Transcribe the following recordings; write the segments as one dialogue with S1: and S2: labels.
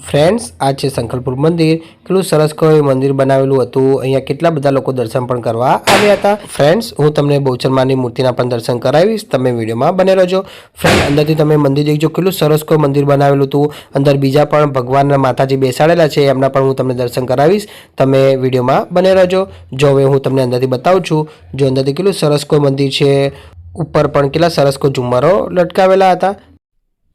S1: Friends, આ છે શંકરપુર મંદિર. કેટલું સરસ કોઈ મંદિર બનાવેલું હતું. અહીંયા કેટલા બધા લોકો દર્શન પણ કરવા આવ્યા હતા. ફ્રેન્ડ્સ, હું તમને બહુચરમાની મૂર્તિના પણ દર્શન કરાવીશ. તમે વિડીયોમાં બને રહેજો. ફ્રેન્ડ, અંદરથી તમે મંદિર દેખજો. કેટલું સરસ કોઈ મંદિર બનાવેલું હતું. અંદર બીજા પણ ભગવાનના માતાજી બેસાડેલા છે. એમના પણ હું તમને દર્શન કરાવીશ. તમે વિડીયોમાં બને રહેજો. જો હવે હું તમને અંદરથી બતાવું છું, જો અંદરથી કેટલું સરસ કોઈ મંદિર છે. ઉપર પણ કેટલા સરસ કોઈ ઝુમ્મરો લટકાવેલા હતા.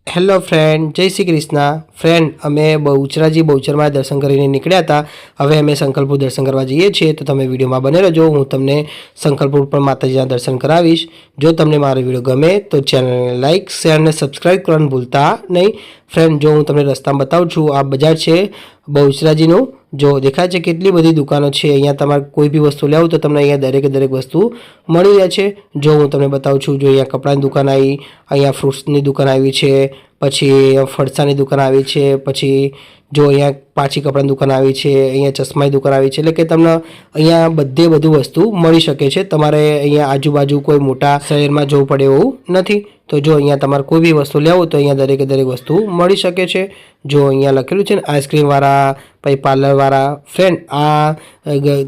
S1: હેલો ફ્રેન્ડ, જય શ્રી કૃષ્ણ. ફ્રેન્ડ, અમે બહુચરાજી બહુચરમાં દર્શન કરીને નીકળ્યા હતા. હવે અમે સંકલ્પુર દર્શન કરવા જઈએ છીએ, તો તમે વિડીયોમાં બને રહેજો. હું તમને સંકલ્પુર પણ માતાજીના દર્શન કરાવીશ. જો તમને મારો વીડિયો ગમે, તો ચેનલને લાઇક શેર અને સબસ્ક્રાઈબ કરવાનું ભૂલતા નહીં. ફ્રેન્ડ, જો હું તમને રસ્તામાં બતાવું છું, આ બજાર છે બહુચરાજીનું. જો દેખાય છે કેટલી બધી દુકાનો છે, અહીંયા તમારે કોઈ બી વસ્તુ લેવું તો તમને અહીંયા દરેકે દરેક વસ્તુ મળી રહે છે. જો હું તમને બતાવું છું, જો અહીંયા કપડાની દુકાન આવી, અહીંયા ફ્રૂટ્સની દુકાન આવી છે પછી ફરસાની દુકાન આવી છે, પછી જો અહીંયા પાછી કપડાની દુકાન આવી છે, અહીંયા ચશ્માની દુકાન આવી છે, એટલે કે તમને અહીંયા બધે બધું વસ્તુ મળી શકે છે. તમારે અહીંયા આજુબાજુ કોઈ મોટા શહેરમાં જવું પડે એવું નથી. તો જો અહીંયા તમારે કોઈ બી વસ્તુ લેવું તો અહીંયા દરેકે દરેક વસ્તુ મળી શકે છે. જો અહીંયા લખેલું છે ને આઈસ્ક્રીમવાળા પછી પાર્લરવાળા ફ્રેન્ડ આ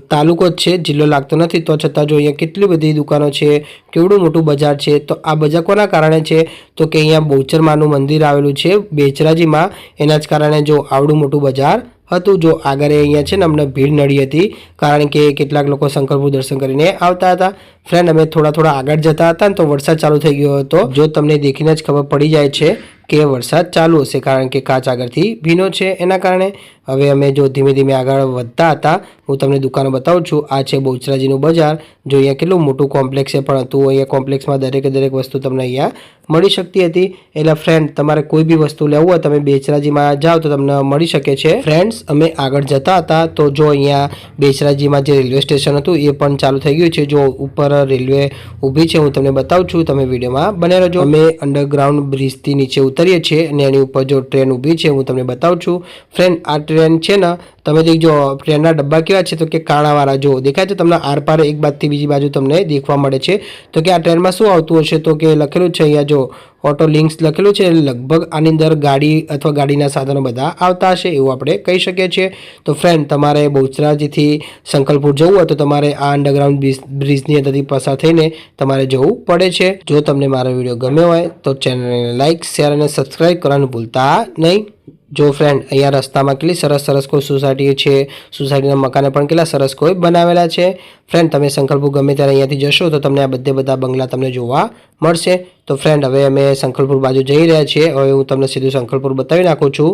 S1: તાલુકો જ છે, જિલ્લો લાગતો નથી. તો છતાં જો અહીંયા કેટલી બધી દુકાનો છે, કેવડું મોટું બજાર છે, તો આ બજાર કોના કારણે છે? તો કે અહીંયા બહુચરમાનું મંદિર આવેલું છે, બેચરાજીમાં. એના જ કારણે જો આવડું મોટું બજાર હતું, જો આગળ અહીંયા છે ને, અમને ભીડ નડી હતી. કારણ કે કેટલાક લોકો શંકરપુર દર્શન કરીને આવતા હતા. ફ્રેન્ડ અમે થોડા થોડા આગળ જતા હતા ને તો વરસાદ ચાલુ થઈ ગયો હતો. જો તમને દેખીને જ ખબર પડી જાય છે કે વરસાદ ચાલુ હશે, કારણ કે કાચ આગળથી ભીનો છે. એના કારણે હવે અમે જો ધીમે ધીમે આગળ વધતા હતા, હું તમને દુકાનો બતાવું છું. આ છે બહુચરાજીનું બજાર. જો અહીંયા કેટલું મોટું કોમ્પ્લેક્સ પણ હતું અહીંયા કોમ્પ્લેક્સમાં દરેકે દરેક વસ્તુ તમને અહીંયા મળી શકતી હતી. એટલે ફ્રેન્ડ તમારે કોઈ બી વસ્તુ લેવું હોય, તમે બેચરાજીમાં જાઓ તો તમને મળી શકે છે. ફ્રેન્ડ્સ અમે આગળ જતા હતા તો જો અહીંયા બેચરાજીમાં જે રેલવે સ્ટેશન હતું, એ પણ ચાલુ થઈ ગયું છે. જો ઉપર રેલવે ઊભી છે, હું તમને બતાવું છું, તમે વિડીયોમાં બને રહેજો. અમે અંડરગ્રાઉન્ડ બ્રિજથી નીચે ઉતરીએ છીએ અને એની ઉપર જો ટ્રેન ઊભી છે, હું તમને બતાવું છું. ફ્રેન્ડ આ ટ્રેન છે ને તમે દેખજો ટ્રેનના ડબ્બા કેવા છે, તો કે કાણાવાળા, જો દેખાય છે તમને આરપાર એક બાજુથી બીજી બાજુ તમને દેખવા મળે છે. તો કે આ ટ્રેનમાં શું આવતું હશે, તો કે લખેલું છે અહીંયા જો ઓટો લિંક્સ લખેલું છે, લગભગ આની અંદર ગાડી અથવા ગાડીના સાધનો બધા આવતા હશે એવું આપણે કહી શકીએ છીએ. તો ફ્રેન્ડ તમારે બહુચરાજીથી સંકલપુર જવું હોય, તો તમારે આ અંડરગ્રાઉન્ડ બ્રિજની અંદરથી પસાર થઈને તમારે જવું પડે છે. જો તમને મારો વીડિયો ગમ્યો હોય, તો ચેનલને લાઇક શેર અને સબસ્ક્રાઈબ કરવાનું ભૂલતા નહીં. જો ફ્રેન્ડ અહીંયા રસ્તામાં કેટલી સરસ સરસ કોઈ સોસાયટી છે, સોસાયટીના મકાને પણ કેટલા સરસ કોઈ બનાવેલા છે. ફ્રેન્ડ તમે સંકલ્પુર ગમે ત્યારે અહીંયાથી જશો તો તમને આ બધે બધા બંગલા તમને જોવા મળશે. તો ફ્રેન્ડ હવે અમે સંકલપુર બાજુ જઈ રહ્યા છીએ. હવે હું તમને સીધું સંકલપુર બતાવી નાખું છું.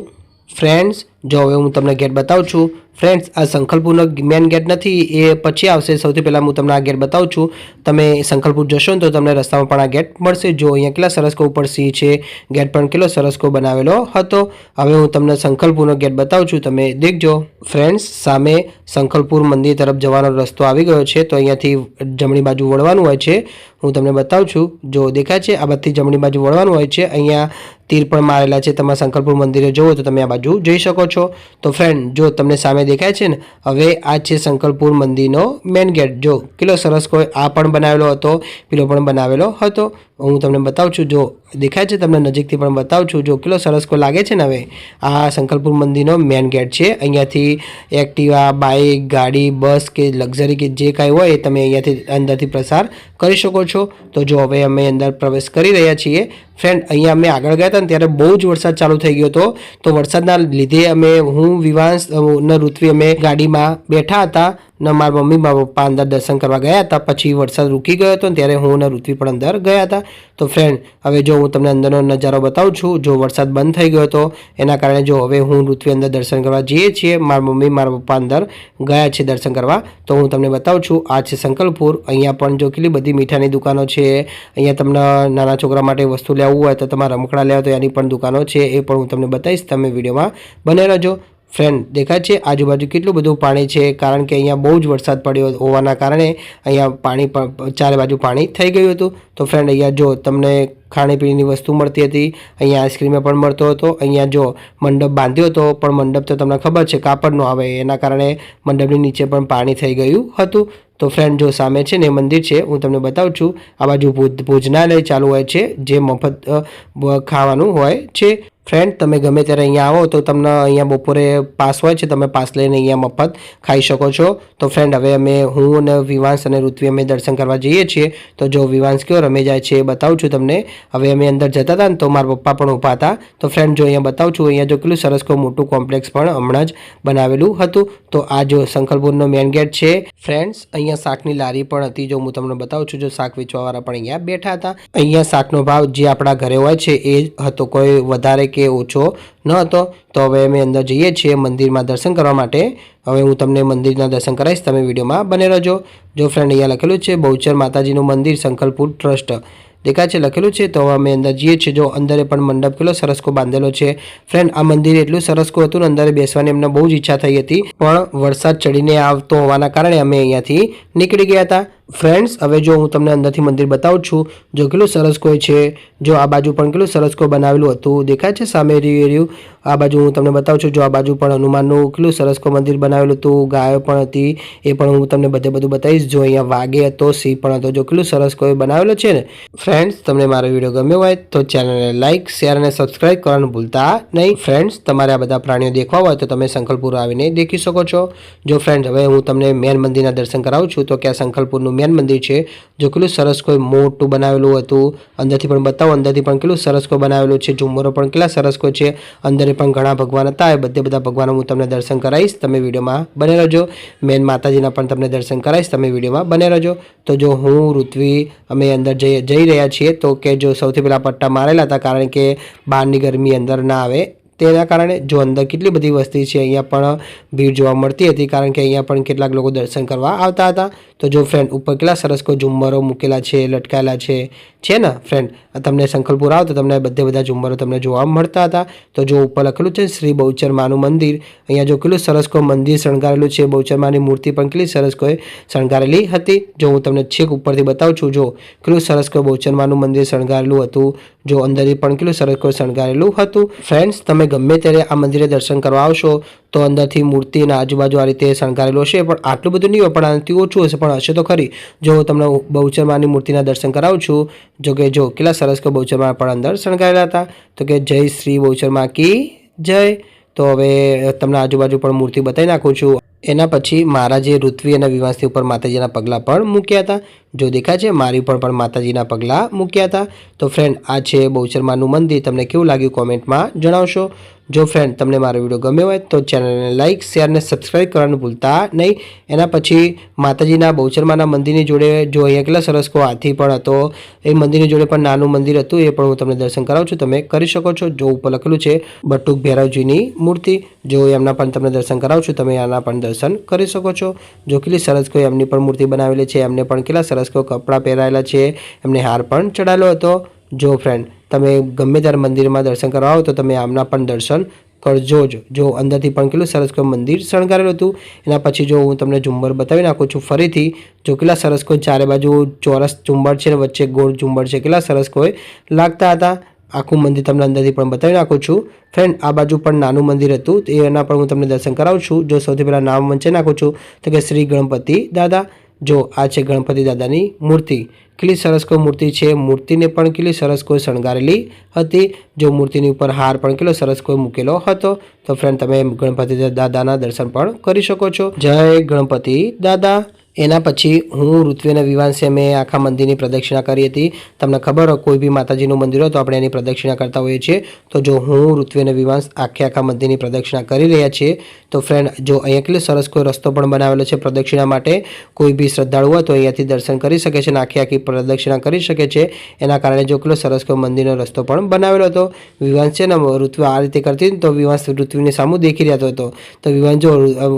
S1: ફ્રેન્ડ્સ જો હવે હું તમને ગેટ બતાવું છું ફ્રેન્ડ્સ આ સંકલ્પુરનો મેન ગેટ નથી, એ પછી આવશે. સૌથી પહેલાં હું તમને આ ગેટ બતાવું છું. તમે સંકલ્પુર જશો ને તો તમને રસ્તામાં પણ આ ગેટ મળશે. જો અહીંયા કેટલા સરસ કો ઉપર સિંહ છે ગેટ પણ કેટલો સરસ કો બનાવેલો હતો. હવે હું તમને સંકલ્પુરનો ગેટ બતાવું છું. તમે દેખજો ફ્રેન્ડ્સ સામે સંકલ્પુર મંદિર તરફ જવાનો રસ્તો આવી ગયો છે. તો અહીંયાથી જમણી બાજુ વળવાનું હોય છે. હું તમને બતાવું છું. જો દેખાય છે, આ બધી જમણી બાજુ વળવાનું હોય છે. અહીંયા તીર પણ મારેલા છે. તમારા શંકરપુર મંદિરે જુઓ તો તમે આ બાજુ જઈ શકો છો. તો ફ્રેન્ડ જો તમને સામે દેખાય છે ને, હવે આ છે શંકરપુર મંદિરનો મેન ગેટ જો, કેટલો સરસ કોઈ આ પણ બનાવેલો હતો, પેલો પણ બનાવેલો હતો. હું તમને બતાવું છું, જો દેખાય છે, તમને નજીકથી પણ બતાવું છું, જો કેટલો સરસ કોઈ લાગે છે ને હવે, આ શંકરપુર મંદિરનો મેન ગેટ છે. અહીંયાથી એક્ટિવા બાઇક ગાડી બસ કે લક્ઝરી કે જે કાંઈ હોય, એ તમે અહીંયાથી અંદરથી પ્રસાર કરી શકો છો. તો જો હવે અમે અંદર પ્રવેશ કરી રહ્યા છીએ ફ્રેન્ડ અહીંયા અમે આગળ ગયા હતા ને ત્યારે બહુ જ વરસાદ ચાલુ થઈ ગયો હતો. તો વરસાદના લીધે અમે હું વિવાંશ ઋત્વી અમે ગાડીમાં બેઠા હતા. ને મારા મમ્મી, મારા પપ્પા અંદર દર્શન કરવા ગયા હતા. પછી વરસાદ રૂકી ગયો હતો ત્યારે હું અને ઋત્વી પણ અંદર ગયા હતા. તો ફ્રેન્ડ હવે જો હું તમને અંદરનો નજારો બતાવું છું, જો વરસાદ બંધ થઈ ગયો હતો, એના કારણે જો હવે હું ઋત્વી અંદર દર્શન કરવા જઈએ છીએ, મારા મમ્મી, મારા પપ્પા અંદર ગયા છે દર્શન કરવા, તો હું તમને બતાવું છું, આ છે સંકલપુર. અહીંયા પણ જો કેટલી બધી મીઠાની દુકાનો છે, અહીંયા તમને નાના છોકરા માટે વસ્તુ લેવું હોય તો તમારા રમકડા લેવા તો એની પણ દુકાનો છે, એ પણ હું તમને બતાવીશ. તમે વિડીયોમાં બને રહેજો. ફ્રેન્ડ દેખાય છે. આજુબાજુ કેટલું બધું પાણી છે, કારણ કે અહીંયા બહુ જ વરસાદ પડ્યો હોવાના કારણે અહીંયા પાણી ચારે બાજુ પાણી થઈ ગયું હતું. તો ફ્રેન્ડ અહીંયા જો તમને ખાણીપીણીની વસ્તુ મળતી હતી, અહીંયા આઈસ્ક્રીમે પણ મળતો હતો. અહીંયા જો મંડપ બાંધ્યો હતો, પણ મંડપ તો તમને ખબર છે, કાપડનો આવે, એના કારણે મંડપની નીચે પણ પાણી થઈ ગયું હતું. તો ફ્રેન્ડ જો સામે છે ને એ મંદિર છે, હું તમને બતાવું છું. આ બાજુ ભોજ- ભોજનાલય ચાલુ હોય છે, જે મફત ખાવાનું હોય છે. ફ્રેન્ડ તમે ગમે ત્યારે અહીંયા આવો તો તમને અહીંયા બપોરે પાસ હોય છે, તમે પાસ લઈને અહીંયા મફત ખાઈ શકો છો. તો ફ્રેન્ડ હવે અમે, હું અને વિવાંશ અને ઋત્વી અમે દર્શન કરવા જઈએ છીએ. તો જો વિવાંશ કયો રમે જાય છે એ બતાવું છું તમને. હવે અમે અંદર જતા હતા ને તો મારા પપ્પા પણ ઊભા હતા. તો ફ્રેન્ડ જો અહીંયા બતાવું છું, અહીંયા જો કેટલું સરસ કોઈ મોટું કોમ્પ્લેક્સ પણ હમણાં જ બનાવેલું હતું. તો આ જો શંકરપુરનો મેન ગેટ છે. ફ્રેન્ડ્સ અહીંયા શાકની લારી પણ હતી, જો હું તમને બતાવું છું, જો શાક વેચવાવાળા પણ અહીંયા બેઠા હતા. અહીંયા શાકનો ભાવ જે આપણા ઘરે હોય છે, એ હતો, કોઈ વધારે કે ઓછો ન હતો. તો હવે અમે અંદર જઈએ છીએ મંદિરમાં દર્શન કરવા માટે. હવે હું તમને મંદિરના દર્શન કરાવીશ, તમે વિડીયોમાં બને રહેજો. જો ફ્રેન્ડ અહીંયા લખેલું છે, બહુચર માતાજીનું મંદિર સંકલ્પુર ટ્રસ્ટ. દેખાય છે, લખેલું છે, તો અમે અંદર જઈએ છીએ. જો અંદરે પણ મંડપ કેટલો સરસકો બાંધેલો છે. ફ્રેન્ડ આ મંદિર એટલું સરસકો હતું ને, અંદર બેસવાની અમને બહુ જ ઈચ્છા થઈ હતી. પણ વરસાદ ચડીને આવતો હોવાના કારણે અમે અહીંયાથી નીકળી ગયા હતા. ફ્રેન્ડ્સ, હવે જો હું તમને અંદરથી મંદિર બતાવું છું, જો કેટલું સરસ કોઈ છે, જો આ બાજુ પણ કેટલું સરસ કોઈ બનાવેલું હતું, દેખાય છે સામે રહ્યું આ બાજુ હું તમને બતાવું છું, જો આ બાજુ પણ હનુમાનનું કેટલું સરસ કોઈ મંદિર બનાવેલું હતું, ગાયો પણ હતી, એ પણ હું તમને બધે બધું બતાવીશ. જો અહીંયા વાગે હતો, સિંહ પણ હતો, જો કેટલું સરસ કોઈ બનાવેલો છે ને. ફ્રેન્ડ્સ, તમને મારો વીડિયો ગમ્યો હોય તો ચેનલને લાઇક શેર અને સબસ્ક્રાઈબ કરવાનું ભૂલતા નહીં. ફ્રેન્ડ્સ, તમારે આ બધા પ્રાણીઓ દેખવા હોય તો તમે સંકલપુર આવીને દેખી શકો છો. જો ફ્રેન્ડ હવે હું તમને મેન મંદિરના દર્શન કરાવું છું, તો ક્યાં આ મેન મંદિર છે, જો કેટલું સરસ કોઈ મોટું બનાવેલું હતું, અંદરથી પણ બતાવો, અંદરથી પણ કેટલું સરસ કોઈ બનાવેલું છે ઝુમરો પણ કેટલા સરસ કોઈ છે, અંદરે પણ ઘણા ભગવાન હતા, એ બધે બધા ભગવાનો હું તમને દર્શન કરાવીશ, તમે વિડીયોમાં બને રહેજો. મેન માતાજીના પણ તમને દર્શન કરાવીશ, તમે વિડીયોમાં બને રહેજો. તો જો હું, ઋત્વી, અમે અંદર જઈ જઈ રહ્યા છીએ, તો કે જો સૌથી પહેલાં પટ્ટા મારેલા હતા, કારણ કે બહારની ગરમી અંદર ના આવે તેના કારણે જો અંદર કેટલી બધી વસ્તી છે, અહીંયા પણ ભીડ જોવા મળતી હતી, કારણ કે અહીંયા પણ કેટલાક લોકો દર્શન કરવા આવતા હતા. તો જો ફ્રેન્ડ ઉપર કેટલા સરસ કોઈ ઝુમ્મરો મૂકેલા છે, લટકાયેલા છે છે ને ફ્રેન્ડ તમને શંખલપુર આવો તો તમને બધે બધા ઝુમ્મરો તમને જોવા મળતા હતા. તો જો ઉપર લખેલું છે, શ્રી બહુચર માનું મંદિર. અહીંયા જો કેટલું સરસ કોઈ મંદિર શણગારેલું છે બહુચર માની મૂર્તિ પણ કેટલી સરસ કોઈ શણગારેલી હતી. જો હું તમને છેક ઉપરથી બતાવું છું, જો કેટલું સરસ કોઈ બહુચર માનું મંદિર શણગારેલું હતું, જો અંદરથી પણ કેટલું સરસ કોઈ શણગારેલું હતું. ફ્રેન્ડ્સ તમે ગમે ત્યારે આ મંદિરે દર્શન કરવા આવશો, તો અંદરથી મૂર્તિના આજુબાજુ આ રીતે શણગારેલું હશે, પણ આટલું બધું નહીં હોય, પણ આનાથી ઓછું હશે, પણ હશે તો ખરી. જો હું તમને બહુચરમાની મૂર્તિના દર્શન કરાવું છું જો કે જો કેટલા સરસ કે બહુચરમા પણ અંદર શણગારેલા હતા. તો કે જય શ્રી બહુચરમાં કી જય. તો હવે તમને આજુબાજુ પણ મૂર્તિ બતાવી નાખું છું. એના પછી મારા જે ઋત્વી અને વિવાસની ઉપર માતાજીના પગલાં પણ મૂક્યા હતા. જો દેખાય છે, મારી ઉપર પણ માતાજીના પગલાં મૂક્યા હતા. તો ફ્રેન્ડ આ છે બહુચરમાનું મંદિર. તમને કેવું લાગ્યું કોમેન્ટમાં જણાવશો. જો ફ્રેન્ડ તમને મારો વીડિયો ગમ્યો હોય તો ચેનલને લાઇક શેર અને સબસ્ક્રાઇબ કરવાનું ભૂલતા નહીં. એના પછી માતાજીના બહુચરમાના મંદિરની જોડે જો અહીંયા કેટલા સરસ કો હાથી પણ હતો, એ મંદિરની જોડે પણ નાનું મંદિર હતું, એ પણ હું તમને દર્શન કરાવું છું. તમે કરી શકો છો. જો ઉપર લખેલું છે, બટુક ભૈરવજીની મૂર્તિ. જો એમના પણ તમને દર્શન કરાવું છું, તમે આના પણ દર્શન કરી શકો છો. જો કેટલી સરસ કોઈ એમની પણ મૂર્તિ બનાવેલી છે, એમને પણ કેટલા સરસ કોઈ કપડાં પહેરાયેલા છે. એમને હાર પણ ચડાયેલો હતો. જો ફ્રેન્ડ તમે ગમે ત્યારે મંદિરમાં દર્શન કરવા આવો તો તમે આમના પણ દર્શન કરજો જ. જો અંદરથી પણ કેટલું સરસ કોઈ મંદિર શણગારેલું હતું, એના પછી જો હું તમને ઝુંબર બતાવી નાખું છું ફરીથી, જો કેટલા સરસ કોઈ ચારે બાજુ ચોરસ ઝુંબર છે વચ્ચે ગોળ ઝુંબર છે, કેટલા સરસ કોઈ લાગતા હતા. આખું મંદિર તમને અંદરથી પણ બતાવી નાખું છું. ફ્રેન્ડ આ બાજુ પણ નાનું મંદિર હતું, તો એના પણ હું તમને દર્શન કરાવું છું. જો સૌથી પહેલાં નામ વંચે નાખું છું, તો કે શ્રી ગણપતિ દાદા. જો આ છે ગણપતિ દાદાની મૂર્તિ. કેટલી સરસ કોઈ મૂર્તિ છે? મૂર્તિને પણ કેટલી સરસ કોઈ શણગારેલી હતી. જો મૂર્તિની ઉપર હાર પણ કેટલો સરસ કોઈ મૂકેલો હતો. તો ફ્રેન્ડ તમે ગણપતિ દાદાના દર્શન પણ કરી શકો છો. જય ગણપતિ દાદા. એના પછી હું ઋત્વી અને વિવાંશે અમે આખા મંદિરની પ્રદક્ષિણા કરી હતી. તમને ખબર હોય, કોઈ બી માતાજીનું મંદિર હોય, તો આપણે એની પ્રદક્ષિણા કરતા હોઈએ છીએ. તો જો હું ઋત્વી અને વિવાંશ આખે આખા મંદિરની પ્રદક્ષિણા કરી રહ્યા છીએ, તો ફ્રેન્ડ જો અહીંયા કેટલો સરસ કોઈ રસ્તો પણ બનાવેલો છે પ્રદક્ષિણા માટે, કોઈ બી શ્રદ્ધાળુ હોય, તો અહીંયાથી દર્શન કરી શકે છે અને આખી આખી પ્રદક્ષિણા કરી શકે છે. એના કારણે જો કેટલો સરસ કોઈ મંદિરનો રસ્તો પણ બનાવેલો હતો. વિવાંશ છે ને ઋત્વ આ રીતે કરતી તો વિવાંશ ઋત્વીની સામુ દેખી રહેતો હતો તો વિવાંશ જો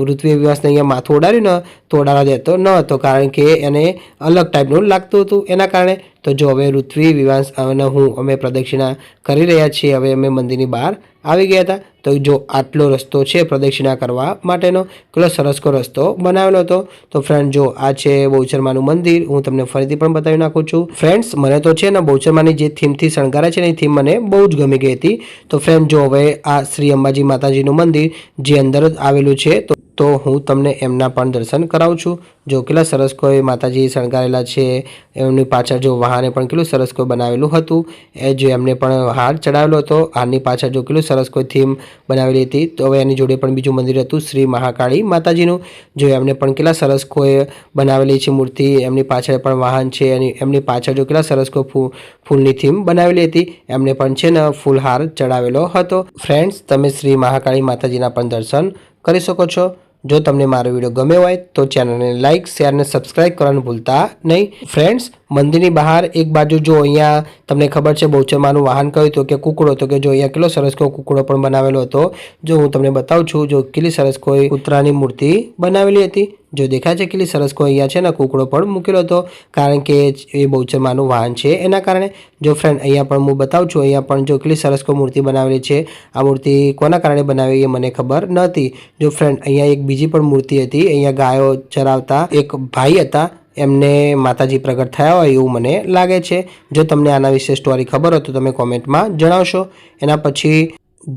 S1: ઋત્વીએ વિવાંશને અહીંયા માથું ઉડાડ્યું ને, તો ઉડાડવા દેતો ન હતો કારણ કે એને અલગ ટાઈપનું લાગતું હતું. એના કારણે તો જો હવે ઋત્વી, વિવાંશ અને હું અમે પ્રદક્ષિણા કરી રહ્યા છીએ, હવે અમે મંદિરની બહાર આવી ગયા હતા. તો જો આટલો રસ્તો છે પ્રદક્ષિણા કરવા માટેનો, કેટલો સરસ કો રસ્તો બનાવેલો હતો. તો ફ્રેન્ડ જો આ છે બહુચરમાનું મંદિર, હું તમને ફરીથી પણ બતાવી નાખું છું. ફ્રેન્ડ્સ મને તો છે ને બહુચરમાની જે થીમથી શણગારે છે ને એ થીમ મને બહુ જ ગમી ગઈ હતી. તો ફ્રેન્ડ જો હવે આ શ્રી અંબાજી માતાજીનું મંદિર જે અંદર જ આવેલું છે, તો તો હું તમને એમના પણ દર્શન કરાવું છું. જો કેટલા સરસ કોઈ માતાજી શણગારેલા છે, એમની પાછળ જો વાહને પણ કેટલું સરસ કોઈ બનાવેલું હતું, એ જો એમને પણ હાર ચડાવેલો હતો, હારની પાછળ જો કેટલું સરસ કોઈ થીમ બનાવેલી હતી, તો હવે એની જોડે પણ બીજું મંદિર હતું શ્રી મહાકાળી માતાજીનું. જો એમને પણ કેટલા સરસ કોઈ બનાવેલી છે મૂર્તિ, એમની પાછળ પણ વાહન છે, એની, એમની પાછળ જો કેટલા સરસ કોઈ ફૂ, ફૂલની થીમ બનાવેલી હતી, એમને પણ છે ને ફૂલહાર ચડાવેલો હતો. ફ્રેન્ડ્સ તમે શ્રી મહાકાળી માતાજીના પણ દર્શન કરી શકો છો. જો તમને મારો વીડિયો ગમે હોય તો ચેનલને લાઇક શેર અને સબસ્ક્રાઇબ કરવાનું ભૂલતા નહીં. ફ્રેન્ડ્સ, મંદિરની બહાર એક બાજુ જો અહીંયા તમને ખબર છે, બહુચરમાનું વાહન કયું હતું કે કુકડો તો કે જો અહીંયા કેટલો સરસ કોઈ કુકડો પણ બનાવેલો હતો. જો હું તમને બતાવું છું, જો કેટલી સરસ કોઈ કૂતરાની મૂર્તિ બનાવેલી હતી. જો દેખાય છે કેટલી સરસ કોઈ અહીંયા છે ને કુકડો પણ મૂકેલો હતો, કારણ કે એ બહુચરમાનું વાહન છે. એના કારણે જો ફ્રેન્ડ અહીંયા પણ હું બતાવું છું, અહીંયા પણ જો કેટલી સરસ કોઈ મૂર્તિ બનાવેલી છે. આ મૂર્તિ કોના કારણે બનાવી એ મને ખબર નહોતી. જો ફ્રેન્ડ અહીંયા એક બીજી પણ મૂર્તિ હતી, અહીંયા ગાયો ચરાવતા એક ભાઈ હતા, એમને માતાજી પ્રગટ થયા હોય એવું મને લાગે છે. જો તમને આના વિશે સ્ટોરી ખબર હોય તો તમે કોમેન્ટમાં જણાવશો. એના પછી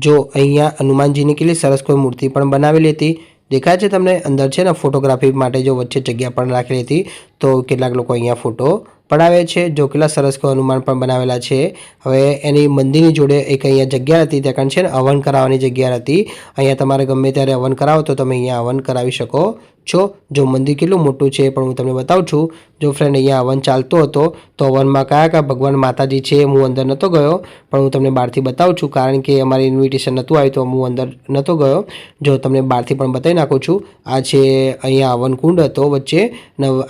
S1: જો અહીંયા હનુમાનજીની કેટલી સરસ કોઈ મૂર્તિ પણ બનાવેલી હતી દેખાય છે તમને? અંદર છે ને ફોટોગ્રાફી માટે જો વચ્ચે જગ્યા પણ રાખેલી હતી, તો કેટલાક લોકો અહીંયા ફોટો પડાવે છે, જો કેટલા સરસ હનુમાન પણ બનાવેલા છે. હવે એની મંદિરની જોડે એક અહીંયા જગ્યા હતી, ત્યાં કારણ છે ને હવન કરાવવાની જગ્યા હતી. અહીંયા તમારે ગમે ત્યારે હવન કરાવો તો તમે અહીંયા હવન કરાવી શકો. છો? જો મંદિર કેટલું મોટું છે પણ હું તમને બતાવું છું. જો ફ્રેન્ડ અહીંયા હવન ચાલતો હતો, તો હવનમાં કયા કયા ભગવાન માતાજી છે હું અંદર નહોતો ગયો. પણ હું તમને બહારથી બતાવું છું, કારણ કે અમારી ઇન્વિટેશન નહોતું આવ્યું, તો હું અંદર નહોતો ગયો. જો તમને બહારથી પણ બતાવી નાખું છું, આ છે અહીંયા હવન કુંડ હતો વચ્ચે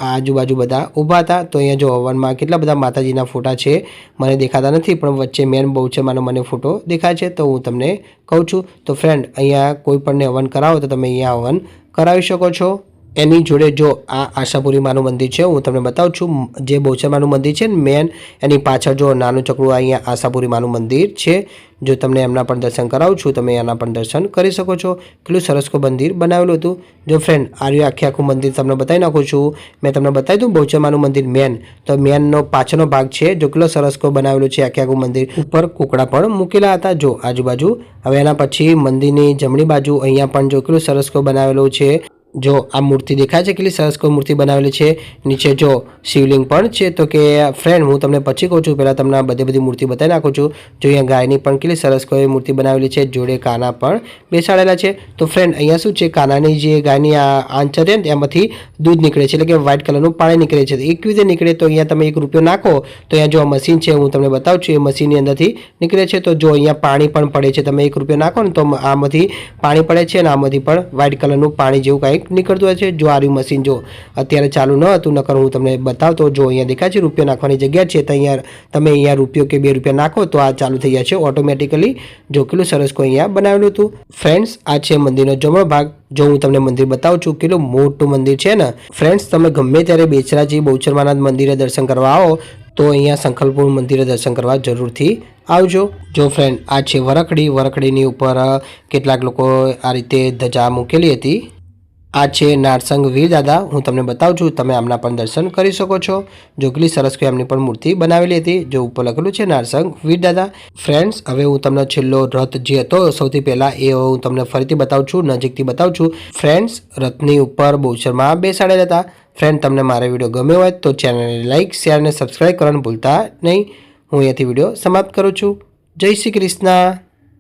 S1: આજુબાજુ બધા ઊભા હતા. તો અહીંયા જો હવનમાં કેટલા બધા માતાજીના ફોટા છે, મને દેખાતા નથી, પણ વચ્ચે મેન બહુ છે માનો મને ફોટો દેખાય છે, તો હું તમને કહું છું. તો ફ્રેન્ડ અહીંયા કોઈ પણને હવન કરાવો તો તમે અહીંયા હવન કરાવી શકો છો? એની જોડે જો આ આશાપુરી માનું મંદિર છે, હું તમને બતાવું છું, જે બહુચર માનું મંદિર છે મેન એની પાછળ જો નાનું ચકડું અહીંયા આશાપુરી માનું મંદિર છે, જો તમને એમના પણ દર્શન કરાવું છું, તમે એના પણ દર્શન કરી શકો છો. કેટલું સરસ કો મંદિર બનાવેલું હતું. જો ફ્રેન્ડ આર્યું, આખે આખું મંદિર તમને બતાવી નાખું છું. મેં તમને બતાવી દઉં બહુચર માનું મંદિર મેન. તો મેનનો પાછળનો ભાગ છે, જો કેટલો સરસ કો બનાવેલું છે, આખે આખું મંદિર. ઉપર કુકડા પણ મૂકેલા હતા, જો આજુબાજુ. હવે એના પછી મંદિરની જમણી બાજુ અહીંયા પણ જો કેટલું સરસ કો બનાવેલું છે જો આ મૂર્તિ દેખાય છે, કેટલી સરસ કોઈ મૂર્તિ બનાવેલી છે. નીચે જો શિવલિંગ પણ છે, તો કે ફ્રેન્ડ, હું તમને પછી કહું છું, પહેલાં તમને બધી બધી મૂર્તિ બતાવી નાખું છું. જો અહીંયા ગાયની પણ કેટલી સરસ કોઈ મૂર્તિ બનાવેલી છે, જોડે કાના પણ બેસાડેલા છે. તો ફ્રેન્ડ, અહીંયા શું છે, કાનાની જે ગાયની આ આંચર છે ને, એમાંથી દૂધ નીકળે છે, એટલે કે વ્હાઇટ કલરનું પાણી નીકળે છે. એક રીતે નીકળે તો અહીંયા તમે એક રૂપિયો નાખો, તો અહીંયા જો મશીન છે, હું તમને બતાવું છું, એ મશીનની અંદરથી નીકળે છે. તો જો અહીંયા પાણી પણ પડે છે, તમે એક રૂપિયો નાખો ને, તો આમાંથી પાણી પડે છે અને આમાંથી પણ વ્હાઇટ કલરનું પાણી જેવું કંઈક નીકળતું હોય છે, જો આ રહ્યું મશીન જો અત્યારે ચાલુ ન હતું, નકર હું તમને બતાવતો જો અહીંયા દેખાય છે રૂપિયો નાખવાની જગ્યા છે, તો અહીંયા તમે અહીંયા રૂપિયો કે બે રૂપિયા નાખો, તો આ ચાલુ થઈ જાય છે ઓટોમેટિકલી જો કેટલું સરસ કોઈ અહીંયા બનાવેલું હતું. ફ્રેન્ડ્સ આ છે મંદિરનો જમણો ભાગ. જો હું તમને મંદિર બતાવું છું, કેટલું મોટું મંદિર છે ને. ફ્રેન્ડ્સ તમે ગમે ત્યારે બેચરાજી, બહુચરમાનાથ મંદિરે દર્શન કરવા આવો, તો અહીંયા સંખલપુર મંદિરે દર્શન કરવા જરૂરથી આવજો. જો ફ્રેન્ડ આ છે વરખડી, વરખડીની ઉપર કેટલાક લોકો આ રીતે ધજા મૂકેલી હતી. આ છે નારસંગ વીર દાદા હું તમને બતાવું છું, તમે આમના પણ દર્શન કરી શકો છો. જો કેટલી સરસ કોઈ એમની પણ મૂર્તિ બનાવેલી હતી, જો ઉપર લખેલું છે નારસંગ વીર દાદા ફ્રેન્ડ્સ હવે હું તમને છેલ્લો રથ જે હતો, સૌથી પહેલાં એ હું તમને ફરીથી બતાવું છું, નજીકથી બતાવું છું. ફ્રેન્ડ્સ રથની ઉપર બહુચરમાં બેસાડેલા હતા. ફ્રેન્ડ તમને મારો વીડિયો ગમ્યો હોય તો ચેનલને લાઇક શેર અને સબસ્ક્રાઈબ કરવાનું ભૂલતા નહીં. હું અહીંયાથી વીડિયો સમાપ્ત કરું છું. જય શ્રી કૃષ્ણ.